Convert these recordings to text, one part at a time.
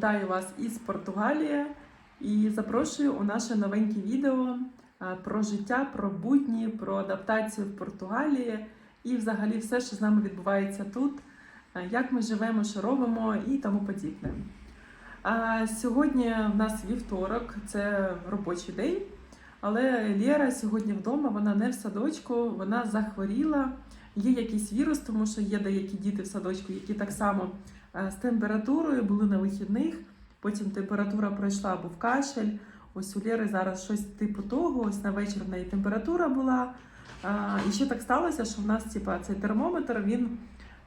Вітаю вас із Португалії і запрошую у наше новеньке відео про життя, про будні, про адаптацію в Португалії і взагалі все, що з нами відбувається тут, як ми живемо, що робимо і тому подібне. А сьогодні в нас вівторок, це робочий день, але Лєра сьогодні вдома, вона не в садочку, вона захворіла. Є якийсь вірус, тому що є деякі діти в садочку, які так само е, з температурою були на вихідних. Потім температура пройшла, був кашель. Ось у Лєри зараз щось типу того. Ось на вечір в неї температура була. А, І ще так сталося, що в нас типу, цей термометр, він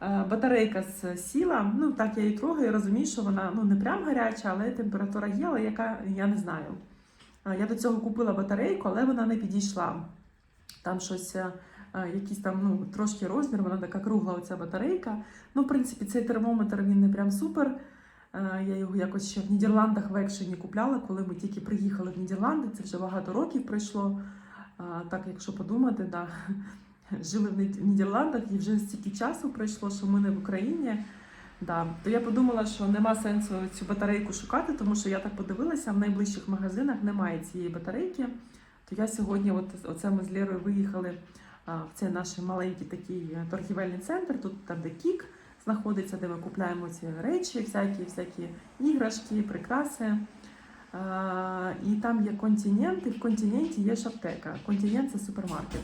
е, батарейка сіла. Ну так я її трогаю, розумію, що вона ну не прям гаряча, але температура є, але яка я не знаю. Я до цього купила батарейку, але вона не підійшла. Там щось. Якийсь там ну трошки розмір, вона така кругла оця батарейка. Ну, в принципі, цей термометр він не прям супер. Я його якось ще в Нідерландах в екшені купляла, коли ми тільки приїхали в Нідерланди. Це вже багато років пройшло. Так, якщо подумати, да. жили в Нідерландах і вже стільки часу пройшло, що ми не в Україні. Да. То я подумала, що нема сенсу цю батарейку шукати, тому що я так подивилася, в найближчих магазинах немає цієї батарейки. То я сьогодні, от оце ми з Лєрою виїхали цей наш маленький такий е, торгівельний центр, тут там, де Кік знаходиться, де ми купляємо ці речі, всякі, всякі іграшки, прикраси. І там є континент, і в континенті є ж аптека. Континент це супермаркет.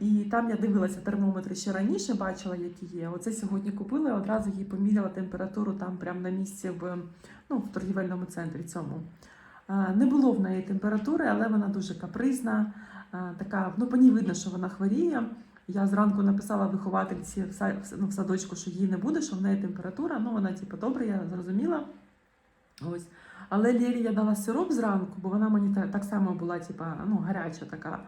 І там я дивилася термометри ще раніше, бачила, які є. Оце сьогодні купила одразу їй поміряла температуру там прямо на місці в, ну, в торгівельному центрі цьому. Не було в неї температури, але вона дуже капризна. А, Така, ну по ній видно, що вона хворіє. Я зранку написала виховательці в ну, садочку, що їй не буде, що в неї температура. Ну вона, типу, добре, я зрозуміла. Ось. Але Лєрі я дала сироп зранку, бо вона мені так само була, типу, ну, гаряча така.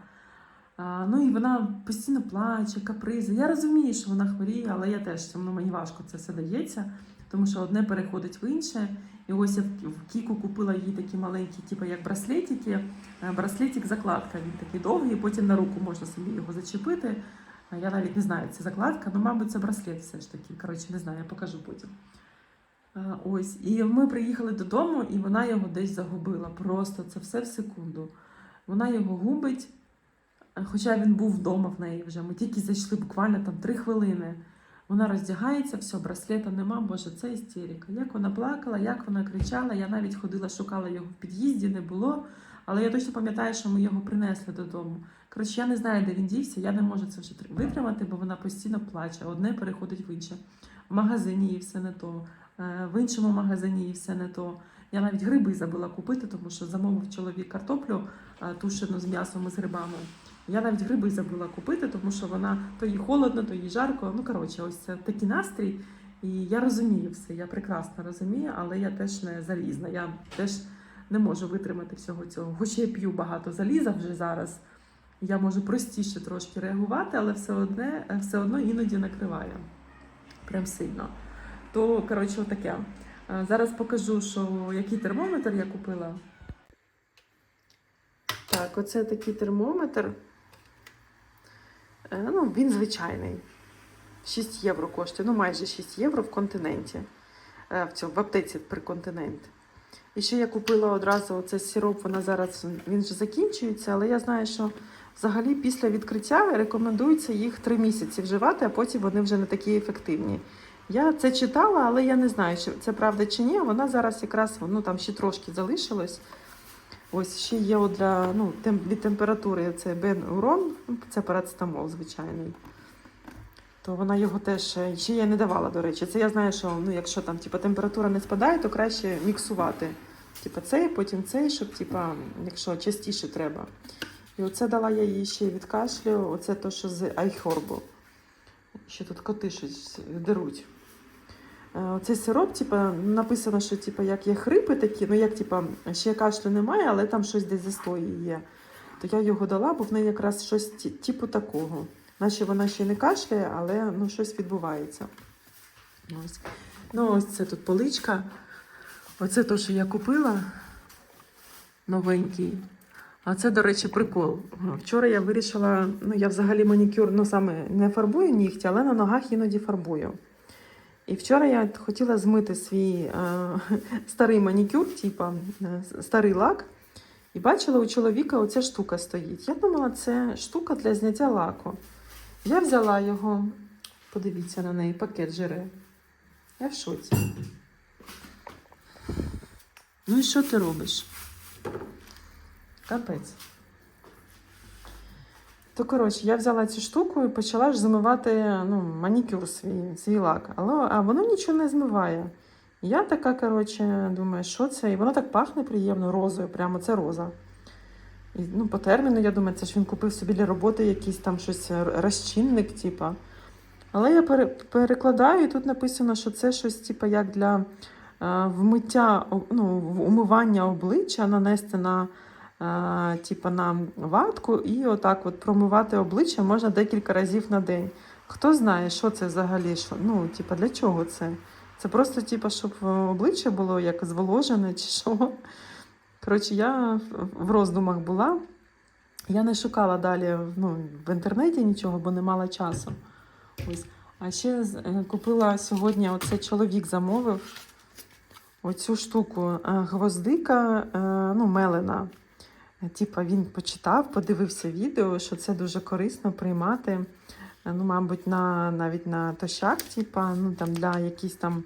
А, ну і вона постійно плаче, капризи. Я розумію, що вона хворіє, але я теж ну, мені важко це все дається, тому що одне переходить в інше. І ось я в- Кіку купила їй такі маленькі, типу як браслетики. Е, Браслетик закладка. Він такий довгий, потім на руку можна собі його зачепити. Я навіть не знаю, це закладка, ну, мабуть, це браслет все ж таки. Коротше, не знаю, я покажу потім. Е, Ось, і ми приїхали додому, і вона його десь загубила. Просто це все в секунду. Вона його губить, е, хоча він був вдома в неї вже. Ми тільки зайшли буквально там три хвилини. Вона роздягається, все, браслета нема, боже, це істерика. Як вона плакала, як вона кричала. Я навіть ходила, шукала його в під'їзді, не було. Але я точно пам'ятаю, що ми його принесли додому. Коротше, я не знаю, де він дівся, я не можу це вже тр- витримати, бо вона постійно плаче. Одне переходить в інше. В магазині їй все не то, е, в іншому магазині їй все не то. Я навіть гриби забула купити, тому що замовив чоловік картоплю е, тушену з м'ясом і з грибами. Я навіть гриби забула купити, тому що вона то їй холодно, то їй жарко. Ну коротше, ось це такий настрій. І я розумію все, я прекрасно розумію, але я теж не залізна. Я теж не можу витримати всього цього. Хоч я п'ю багато заліза вже зараз. Я можу простіше трошки реагувати, але все одне, все одно іноді накриває. Прям сильно. То, коротше, отаке. Е, Зараз покажу, що який термометр я купила. Так, оце такий термометр. Е, Ну, він звичайний. 6 євро коштує, ну майже 6 євро в континенті. Е, В цьому в аптеці при континент. І ще я купила одразу оцей сироп, вона зараз він вже закінчується, але я знаю, що взагалі після відкриття рекомендується їх 3 місяці вживати, а потім вони вже не такі ефективні. Я це читала, але я не знаю, чи це правда чи ні. Вона зараз якраз ну, там ще трошки залишилось. Ось ще є для ну, від температури це бен-урон, це парацетамол звичайний. То вона його теж е, ще я не давала, до речі. Це я знаю, що ну, якщо там типу, температура не спадає, то краще міксувати. Типу цей, потім цей, щоб типу, якщо частіше треба. І оце дала я їй ще від кашлю, оце то, що з айхорбу. Ще тут коти щось деруть. Е, Оцей сироп, типу, написано, що типу, як є хрипи такі, ну як типу, ще кашлю немає, але там щось десь застої є. То я його дала, бо в неї якраз щось типу такого. Наче вона ще не кашляє, але ну, щось відбувається. Ось. Ну, ось це тут поличка. Оце те, що я купила новенький. А це, до речі, прикол. Вчора я вирішила, ну я взагалі манікюр, ну саме не фарбую нігті, але на ногах іноді фарбую. І вчора я хотіла змити свій е, старий манікюр, типа е, старий лак. І бачила, у чоловіка оця штука стоїть. Я думала, це штука для зняття лаку. Я взяла його, подивіться на неї, пакет жире. Я в шоці. Ну і що ти робиш? Капець. То, коротше, я взяла цю штуку і почала ж змивати ну, манікюр свій, свій лак. Але а воно нічого не змиває. Я така, коротше, думаю, що це? І воно так пахне приємно розою, прямо це роза. І, ну, по терміну, я думаю, це ж він купив собі для роботи якийсь там щось розчинник, типа. Але я пере- перекладаю, і тут написано, що це щось, типа, як для е, вмиття, ну, умивання обличчя, нанести на, типа, на ватку і отак от промивати обличчя можна декілька разів на день. Хто знає, що це взагалі? Що, ну, типа, для чого це? Це просто, типа, щоб обличчя було як зволожене чи що. Коротше, я в- в роздумах була. Я не шукала далі ну, в інтернеті нічого, бо не мала часу. Ось. А ще е, купила сьогодні, оце чоловік замовив оцю штуку е, гвоздика, е, ну, мелена. Типа він почитав, подивився відео, що це дуже корисно приймати. е, Ну, мабуть, на, навіть на тощак, типа, ну, там, для якісь там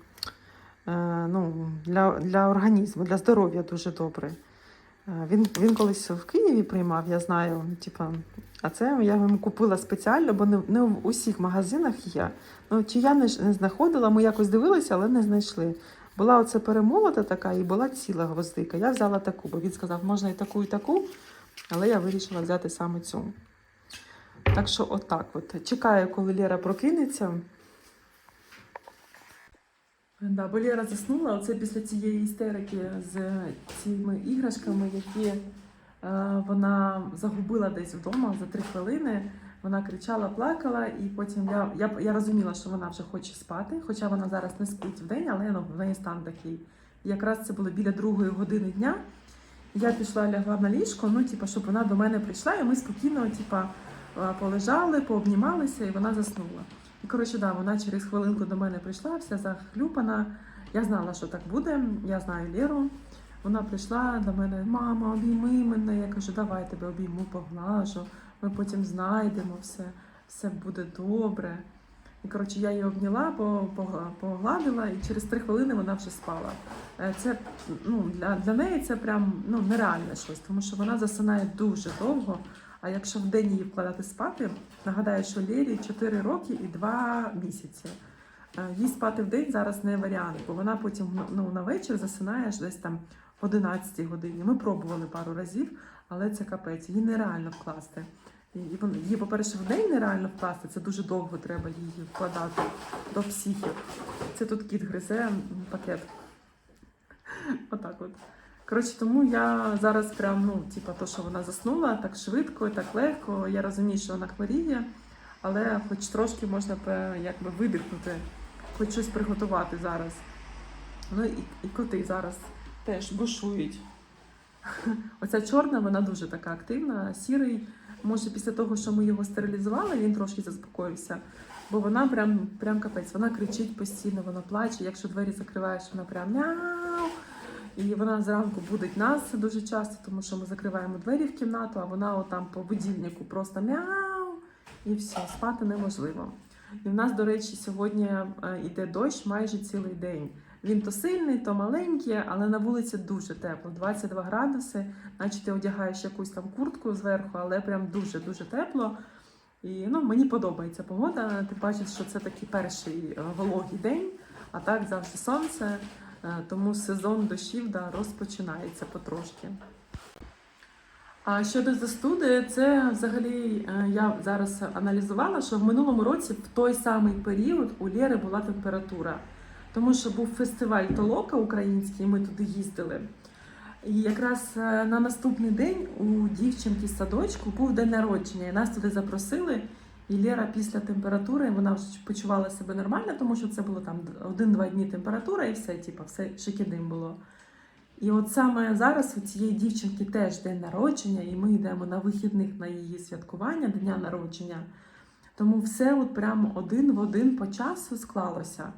е, ну, для, для організму, для здоров'я дуже добре. Е, Він, він колись в Києві приймав, я знаю. Типа, а це я йому купила спеціально, бо не, не в усіх магазинах є. Ну, чи я не, не знаходила, ми якось дивилися, але не знайшли. Була оце перемолота така і була ціла гвоздика. Я взяла таку, бо він сказав, можна і таку, і таку, але я вирішила взяти саме цю. Так що, отак от. Чекаю, коли Лера прокинеться. Да, бо Лера заснула оце після цієї істерики з цими іграшками, які е, вона загубила десь вдома за три хвилини. Вона кричала, плакала, і потім я, я, я розуміла, що вона вже хоче спати, хоча вона зараз не спить вдень, але ну, в неї стан такий. Якраз це було біля другої години дня. Я пішла лягла на ліжко, ну, типу, щоб вона до мене прийшла, і ми спокійно, типу, е, полежали, пообнімалися, і вона заснула. І коротше, да, вона через хвилинку до мене прийшла, вся захлюпана. Я знала, що так буде. Я знаю Леру. Вона прийшла до мене, мама, обійми мене. Я кажу, давай тебе обійму, поглажу. Ми потім знайдемо все, все буде добре. І коротше, я її обняла, по- погла- погладила, і через три хвилини вона вже спала. Е, Це ну, для, для неї це прям ну, нереальне щось, тому що вона засинає дуже довго. А якщо в день її вкладати спати, нагадаю, що Лєрі 4 роки і 2 місяці. Е, Їй спати в день зараз не варіант, бо вона потім ну, на вечір засинає десь там в 11 годині. Ми пробували пару разів, але це капець, її нереально вкласти. Вон- Її, по-перше, в день нереально вкласти, це дуже довго треба її вкладати до психів. Це тут кіт гризе пакет. Отак от. Коротше, тому я зараз прям, ну, типа, то, що вона заснула так швидко так легко. Я розумію, що вона хворіє, але хоч трошки можна якби видихнути, хоч щось приготувати зараз. Ну і, і коти зараз теж бушують. Оця чорна, вона дуже така активна, сірий. Може, після того, що ми його стерилізували, він трошки заспокоївся. Бо вона прям, прям капець, вона кричить постійно, вона плаче. Якщо двері закриваєш, вона прям мяу. І вона зранку будить нас дуже часто, тому що ми закриваємо двері в кімнату, а вона отам по будильнику просто мяу. І все, спати неможливо. І в нас, до речі, сьогодні е, йде дощ майже цілий день. Він то сильний, то маленький, але на вулиці дуже тепло, 22 градуси, наче ти одягаєш якусь там куртку зверху, але прям дуже-дуже тепло. І ну, мені подобається погода. Ти бачиш, що це такий перший е, вологий день, а так завжди сонце. Е, Тому сезон дощів да, розпочинається потрошки. А щодо застуди, це взагалі е, я зараз аналізувала, що в минулому році в той самий період у Лєри була температура. Тому що був фестиваль Толока український, ми туди їздили. І якраз е, на наступний день у дівчинки садочку був день народження, і нас туди запросили. І Лера після температури вона почувала себе нормально, тому що це було там один-два дні температура, і все, типу, все шикідим було. І от саме зараз у цієї дівчинки теж день народження, і ми йдемо на вихідних на її святкування дня народження. Тому все от прямо один в один по часу склалося.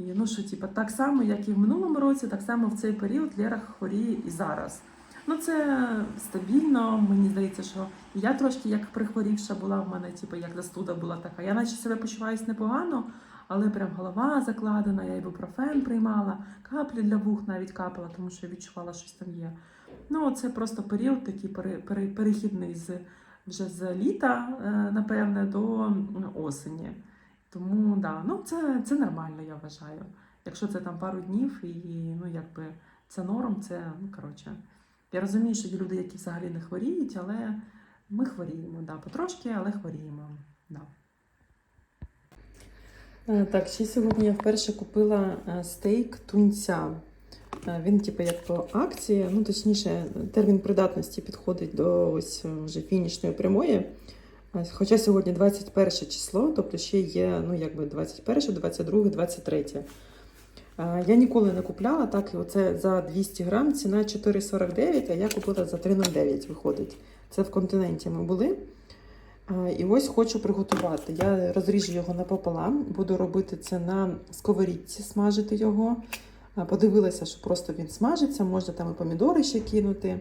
І ну що, типу, так само, як і в минулому році, так само в цей період Лера хворіє і зараз. Ну, це стабільно. Мені здається, що я трошки як прихворівша була в мене, типу, як застуда була така. Я наче себе почуваюся непогано, але прям голова закладена, я ібупрофен приймала, каплі для вух навіть капала, тому що я відчувала, щось там є. Ну, це просто період такий пере, пере, перехідний з вже з літа, е, напевне, до осені. Тому да, ну це, це нормально, я вважаю. Якщо це там пару днів і ну якби це норм, це ну коротше. Я розумію, що є люди, які взагалі не хворіють, але ми хворіємо, да, потрошки, але хворіємо. Да. Е, Так, ще сьогодні я вперше купила е, стейк тунця. Е, Він, типу, як по акції, ну точніше, термін придатності підходить до ось вже фінішної прямої. Хоча сьогодні 21 число, тобто ще є ну, якби 21, 22, 23. Е, Я ніколи не купляла, так і оце за 200 грам ціна 4,49, а я купила за 3,09 виходить. Це в континенті ми були. І ось хочу приготувати. Я розріжу його напополам, буду робити це на сковорідці, смажити його. Подивилася, що просто він смажиться, можна там і помідори ще кинути,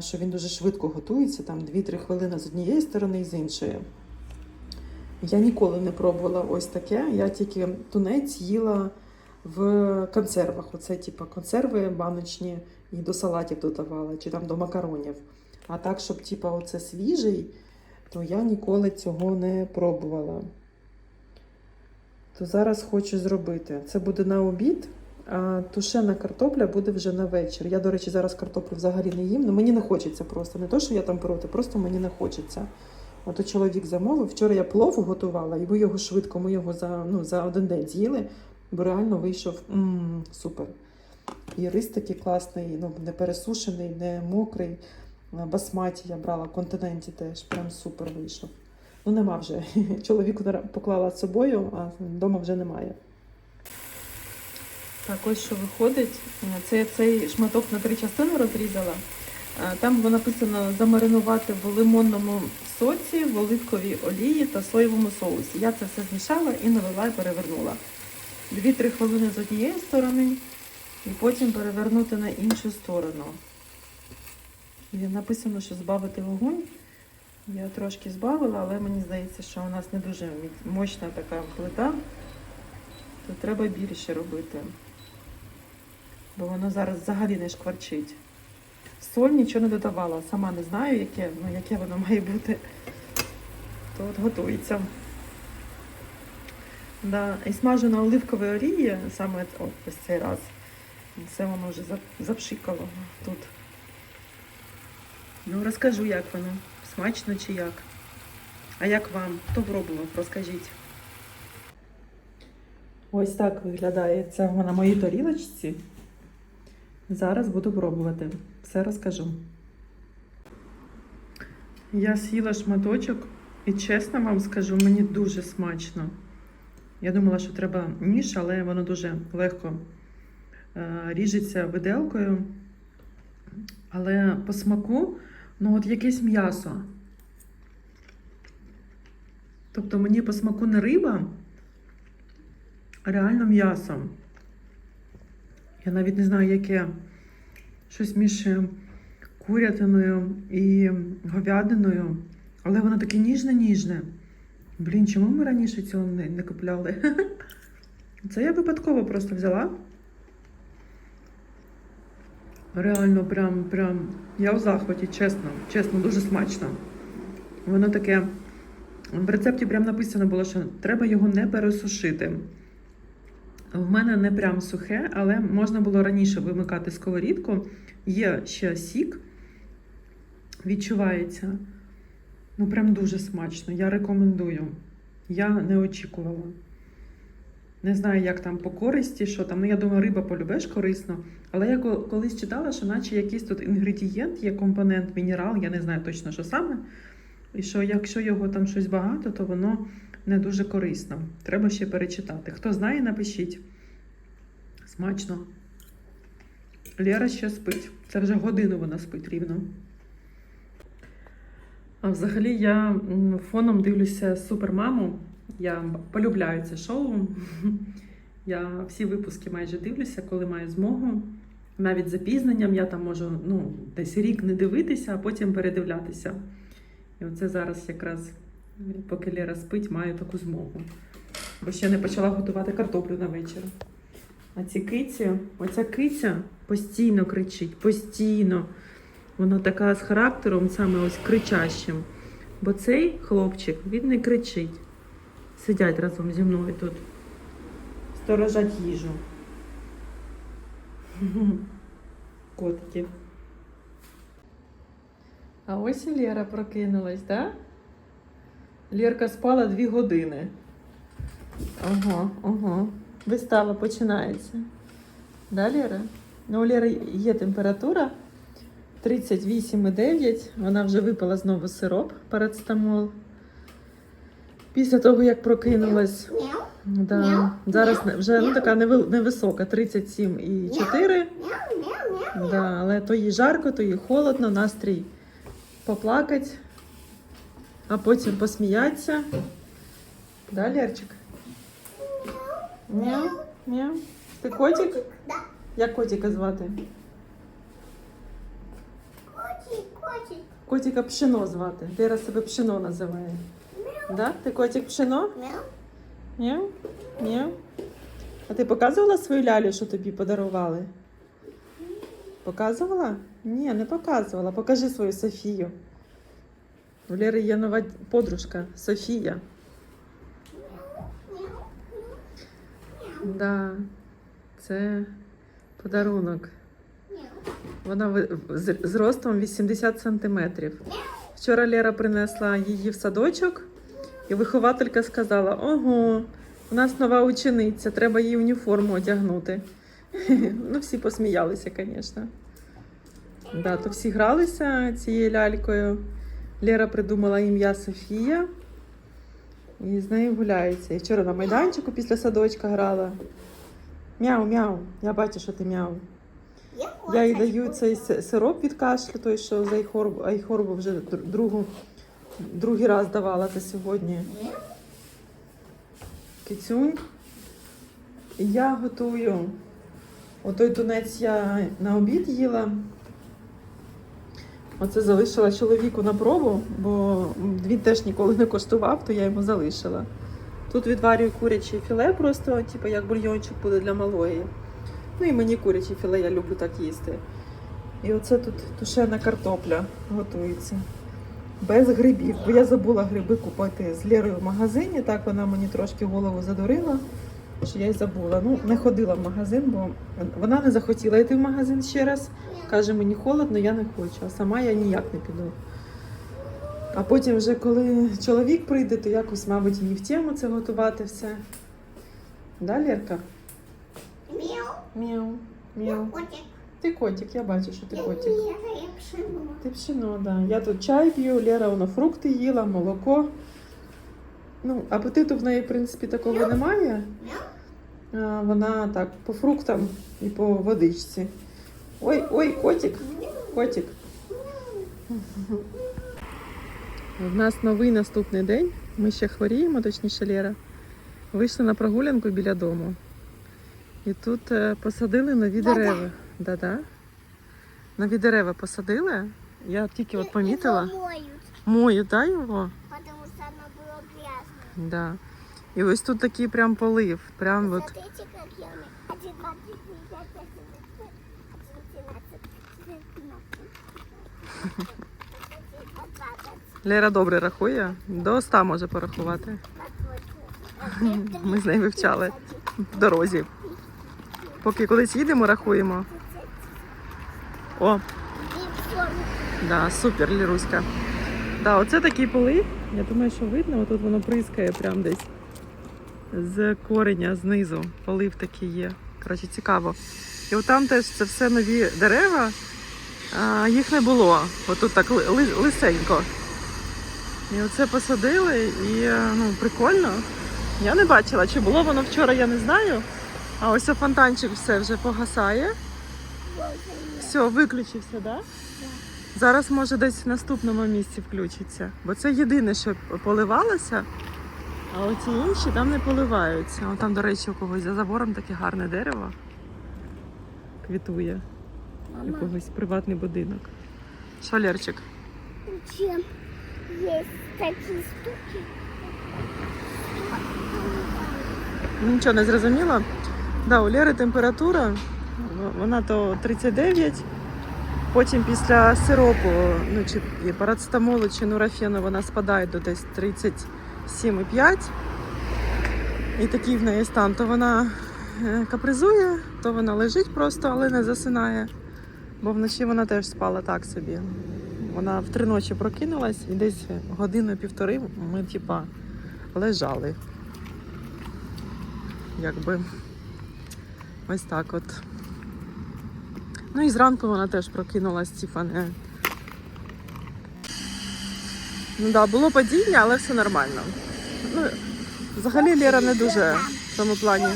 що він дуже швидко готується, там 2-3 хвилини з однієї сторони і з іншої. Я ніколи не пробувала ось таке. Я тільки тунець їла в консервах. Оце, типу, консерви баночні і до салатів додавала, чи там до макаронів. А так, щоб типу, оце свіжий, то я ніколи цього не пробувала. То зараз хочу зробити. Це буде на обід, тушена картопля буде вже на вечір. Я, до речі, зараз картоплю взагалі не їм. Ну, мені не хочеться просто. Не то, що я там проти, просто мені не хочеться. Ото чоловік замовив. Вчора я плов готувала, і ви його швидко, ми його за, ну, за один день з'їли, бо реально вийшов м супер. І рис такий класний, ну, не пересушений, не мокрий. Басматі я брала континенті теж, прям супер вийшов. Ну, нема вже. Чоловіку поклала з собою, а вдома вже немає. Так, ось що виходить. Це я цей шматок на три частини розрізала. Е, Там було написано замаринувати в лимонному соці, в оливковій олії та соєвому соусі. Я це все змішала і налила і перевернула. 2-3 хвилини з однієї сторони і потім перевернути на іншу сторону. І написано, що збавити вогонь. Я трошки збавила, але мені здається, що у нас не дуже мощна така плита, то треба більше робити. Бо воно зараз взагалі не шкварчить. Соль нічого не додавала, сама не знаю, яке, ну, яке воно має бути. То от готується. Да. І смажу на оливковій олії, саме от, ось цей раз. Це воно вже запшикало тут. Ну, розкажу, як воно. Смачно чи як? А як вам? Хто пробував? Розкажіть. Ось так виглядає це на моїй тарілочці. Зараз буду пробувати. Все розкажу. Я з'їла шматочок і чесно вам скажу, мені дуже смачно. Я думала, що треба ніж, але воно дуже легко е, ріжеться виделкою. Але по смаку, ну от якесь м'ясо. Тобто мені по смаку не риба, а реально м'ясо. Я навіть не знаю, яке щось між курятиною і говядиною, але воно таке ніжне-ніжне. Блін, чому ми раніше цього не, не купляли? Це я випадково просто взяла. Реально, прям, прям. Я в захваті, чесно, чесно, дуже смачно. Воно таке. В рецепті прям написано було, що треба його не пересушити. В мене не прям сухе, але можна було раніше вимикати сковорідку. Є ще сік, відчувається. Ну, прям дуже смачно. Я рекомендую. Я не очікувала. Не знаю, як там по користі, що там. Ну, я думаю, риба полюбеш корисно. Але я колись читала, що наче якийсь тут інгредієнт, є компонент, мінерал, я не знаю точно, що саме. І що якщо його там щось багато, то воно не дуже корисно. Треба ще перечитати. Хто знає, напишіть. Смачно. Лера ще спить. Це вже годину вона спить рівно. А взагалі я фоном дивлюся супермаму. Я полюбляю це шоу. Я всі випуски майже дивлюся, коли маю змогу. Навіть запізненням я там можу ну, десь рік не дивитися, а потім передивлятися. І оце зараз якраз, поки Лера спить, маю таку змогу. Бо ще не почала готувати картоплю на вечір. А ці киці, оця киця постійно кричить, постійно. Вона така з характером, саме ось кричащим. Бо цей хлопчик, він не кричить. Сидять разом зі мною тут. Сторожать їжу. Котики. А ось і Лера прокинулась, так? Да? Лерка спала дві години. Ого, ого. Вистава починається. Да, Лера? Ну, у Лери є температура 38,9. Вона вже випила знову сироп парацетамол. Після того, як прокинулась, да, зараз вже ну, така невисока, 37,4. мяу, мяу, Да, але то їй жарко, то їй холодно, настрій поплакать, а потім посміятися. Да, Лерчик? Мяу, мяу. Ти котик? Да, Як котика звати? котик, котик. Котика пшено звати. Лера себе пшено називає. Да? Ти котик пшено? Мяу. Мяу? Мяу? А ти показувала свою лялю, що тобі подарували? Показувала? Ні, не показувала. Покажи свою Софію. У Лери є нова подружка Софія. Да, це подарунок. Вона з ростом 80 сантиметрів. Вчора Лера принесла її в садочок, і вихователька сказала: Ого, у нас нова учениця, треба їй уніформу одягнути. Ну, всі посміялися, звісно. Да, то всі гралися цією лялькою. Лера придумала ім'я Софія. І з нею гуляється. І вчора на майданчику після садочка грала. Мяу, мяу. Я бачу, що ти мяу. Я їй даю цей сироп від кашлю, той, що з айхорбу, айхорбу вже др- другу, другий раз давала за сьогодні. Кицюнь. Я готую. Отой тунець я на обід їла. Оце залишила чоловіку на пробу, бо він теж ніколи не коштував, то я йому залишила. Тут відварюю куряче філе, просто, типу, як бульйончик буде для малої. Ну і мені куряче філе, я люблю так їсти. І оце тут тушена картопля готується. Без грибів. Бо я забула гриби купити з Лєрою в магазині. Так вона мені трошки голову задурила, що я й забула. Ну, не ходила в магазин, бо вона не захотіла йти в магазин ще раз. Каже, мені холодно, я не хочу, а сама я ніяк не піду. А потім, вже коли чоловік прийде, то якось, мабуть, їй в тему це готувати все. Да, Лєрка? Мяу. Мяу, мяу. Котик. Ти котик, я бачу, що ти котик. Ні, я пшено. Ти пшено, да. Я тут чай п'ю, Лера воно фрукти їла, молоко. Ну, апетиту в неї, в принципі, такого немає. Вона так по фруктам і по водичці. Ой, ой, котик, котик. У нас новий наступний день. Ми ще хворіємо, точніше Лера. Вийшли на прогулянку біля дому. І тут е, посадили нові Да-да. дерева. Да-да. Нові дерева посадили. Я тільки от помітила. Его моют, Мою, да, його? потому что оно было грязное. Да. І ось тут такий прям полив. Прям от. Лера добре рахує. До 100 може порахувати. Ми з нею вивчали в дорозі. Поки кудись їдемо, рахуємо. О, да, супер, Ліруська. Да, оце такий полив. Я думаю, що видно, отут воно прискає прям десь з кореня знизу. Полив такий є. Коротше, цікаво. І отам теж це все нові дерева. А, їх не було. Отут так ли- ли- лисенько. І оце посадили, і е, ну, прикольно. Я не бачила, чи було воно вчора, я не знаю. А ось фонтанчик все вже погасає. Все, виключився, так? Да? Зараз може десь в наступному місці включиться. Бо це єдине, що поливалося. А оці інші там не поливаються. О, там, до речі, у когось за забором таке гарне дерево. Квітує. У Мама, когось приватний будинок. Шалерчик. чем есть такие штуки? Ну, Нічого не зрозуміло. Да, у Лєри температура, вона то 39, потім після сиропу, ну чи парацетамолу чи нурофену вона спадає до десь 37,5. І такий в неї стан. То вона е, капризує, то вона лежить просто, але не засинає. Бо вночі вона теж спала так собі. Вона в три ночі прокинулась і десь годину-півтори ми, типа, лежали якби ось так от. Ну і зранку вона теж прокинулась, типа не. Ну так, да, було падіння, але все нормально. Ну, взагалі Лера не дуже в цьому плані.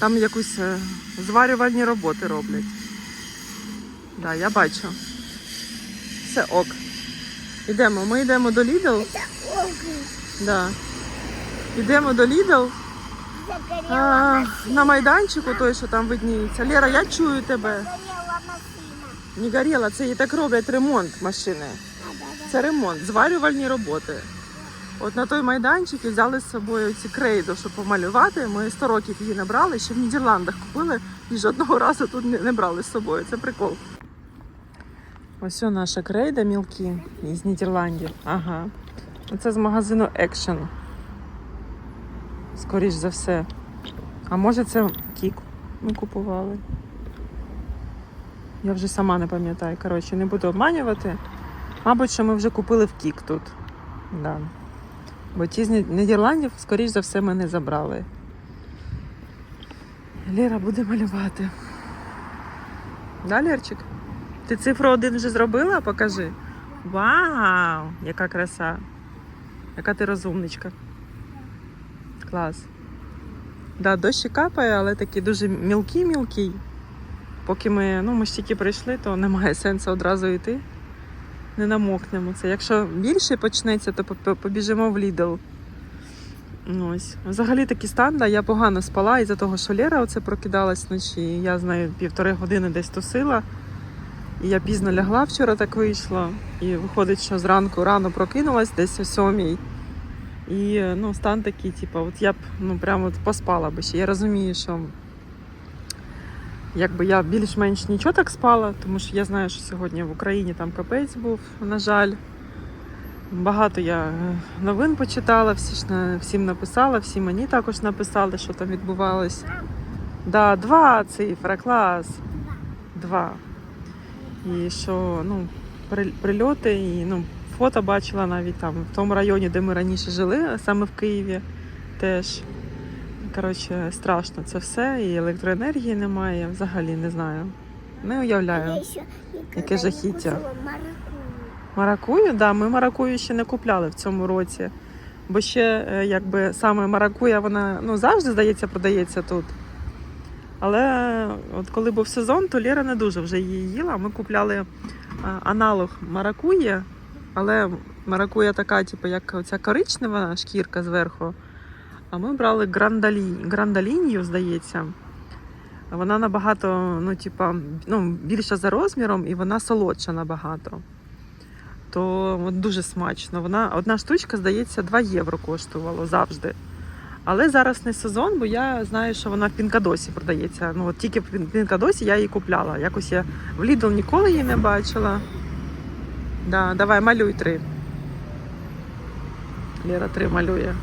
Там якусь е, зварювальні роботи роблять. Так, да, я бачу. Все ок. Ідемо. Ми йдемо до Lidl. Да. Йдемо до Lidl. А, на майданчику той, що там видніється. Лера, я чую тебе. Загорела машина. Не горіла, це і так роблять ремонт машини. Це ремонт, зварювальні роботи. От на той майданчик і взяли з собою ці крейду, щоб помалювати. Ми 100 років її не брали, ще в Нідерландах купили і жодного разу тут не, не брали з собою. Це прикол. Ось о наша крейда мілкі із Нідерландів. Ага. Це з магазину Action. Скоріш за все. А може це кік ми купували. Я вже сама не пам'ятаю. Коротше, не буду обманювати. Мабуть, що ми вже купили в кік тут. Да. Бо ті з Нідерландів, скоріш за все, ми не забрали. Лера буде малювати. Да, Лерчик? Ти цифру один вже зробила? Покажи. Вау! Яка краса! Яка ти розумничка. Клас. Да, дощ капає, але такий дуже мілкий-мілкий. Поки ми, ну, ми ж тільки прийшли, то немає сенсу одразу йти. Не намокнемо. Це якщо більше почнеться, то побіжимо в. Ну, Ось. Взагалі такий стан, я погано спала із-за того, що Лера оце прокидалась вночі. Я з нею півтори години десь тусила. І я пізно лягла вчора, так вийшло. І виходить, що зранку рано прокинулась десь о сьомій. І ну, стан такий, типу, от я б ну, прямо от поспала би ще. Я розумію, що якби я більш-менш нічого так спала, тому що я знаю, що сьогодні в Україні там капець був, на жаль. Багато я е, новин почитала, всі ж на- всім написала, всі мені також написали, що там відбувалось. Да, два цифра, клас. Два. І що, ну, прильоти, і ну, фото бачила навіть там в тому районі, де ми раніше жили, саме в Києві теж. Коротше, страшно це все, і електроенергії немає, взагалі не знаю. Не уявляю. Яке жахіття. маракую. Да, ми маракую ще не купляли в цьому році. Бо ще е, якби саме маракуя, вона ну, завжди, здається, продається тут. Але от коли був сезон, то Лера не дуже вже її їла. Ми купляли е, аналог маракуї, але маракуя така, типу, як оця коричнева шкірка зверху. А ми брали грандалі, грандалінію, здається. Вона набагато, ну, типа, ну, більша за розміром і вона солодша набагато то от дуже смачно. Вона одна штучка, здається, 2 євро коштувала завжди. Але зараз не сезон, бо я знаю, що вона в Пінкадосі продається. Ну от тільки в Пінкадосі я її купляла. Якось я в Lidl ніколи її не бачила. Да, давай, малюй три. Лера три малює.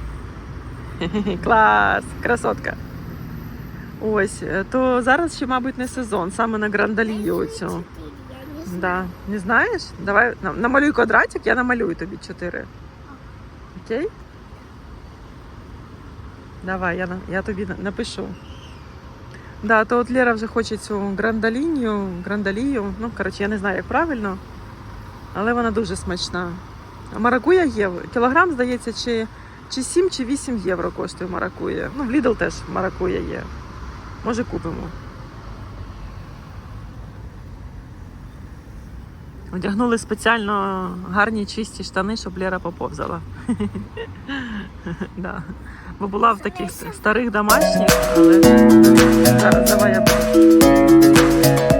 Клас! Красотка. Ось, е, то зараз ще, мабуть, не сезон, саме на грандалію оцю. Не. Да. Не знаєш? Давай намалюй квадратик, я намалюю тобі чотири. Окей? Давай, я, я тобі напишу. Да, то от Лера вже хоче цю грандалінію, грандалію. Ну, коротше, я не знаю, як правильно, але вона дуже смачна. Маракуя є. Кілограм, здається, чи, чи 7, чи 8 євро коштує маракуя. Ну, в Lidl теж маракуя є. Може, купимо. Одягнули спеціально гарні чисті штани, щоб Лера поповзала. да. Бо була в таких старих домашніх, але зараз давай я.